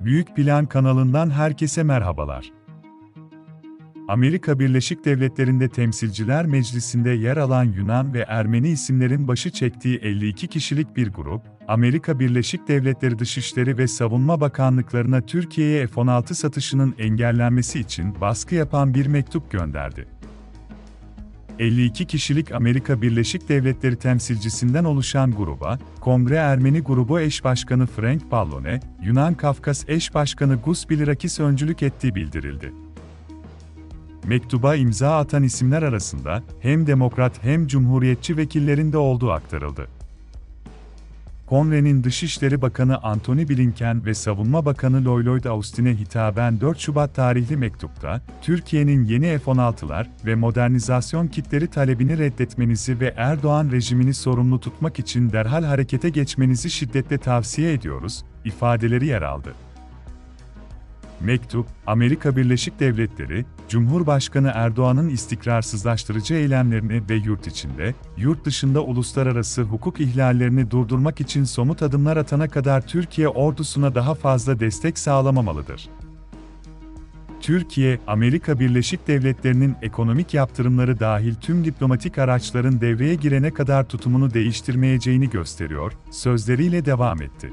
Büyük Plan kanalından herkese merhabalar. Amerika Birleşik Devletleri'nde Temsilciler Meclisi'nde yer alan Yunan ve Ermeni isimlerin başı çektiği 52 kişilik bir grup, Amerika Birleşik Devletleri Dışişleri ve Savunma Bakanlıklarına Türkiye'ye F-16 satışının engellenmesi için baskı yapan bir mektup gönderdi. 52 kişilik Amerika Birleşik Devletleri temsilcisinden oluşan gruba, Kongre Ermeni Grubu Eş Başkanı Frank Pallone, Yunan Kafkas Eş Başkanı Gus Bilirakis öncülük ettiği bildirildi. Mektuba imza atan isimler arasında hem demokrat hem cumhuriyetçi vekillerin de olduğu aktarıldı. Kongre'nin Dışişleri Bakanı Antony Blinken ve Savunma Bakanı Lloyd Austin'e hitaben 4 Şubat tarihli mektupta, Türkiye'nin yeni F-16'lar ve modernizasyon kitleri talebini reddetmenizi ve Erdoğan rejimini sorumlu tutmak için derhal harekete geçmenizi şiddetle tavsiye ediyoruz, ifadeleri yer aldı. Mektup, Amerika Birleşik Devletleri, Cumhurbaşkanı Erdoğan'ın istikrarsızlaştırıcı eylemlerini ve yurt içinde, yurt dışında uluslararası hukuk ihlallerini durdurmak için somut adımlar atana kadar Türkiye ordusuna daha fazla destek sağlamamalıdır. Türkiye, Amerika Birleşik Devletleri'nin ekonomik yaptırımları dahil tüm diplomatik araçların devreye girene kadar tutumunu değiştirmeyeceğini gösteriyor, sözleriyle devam etti.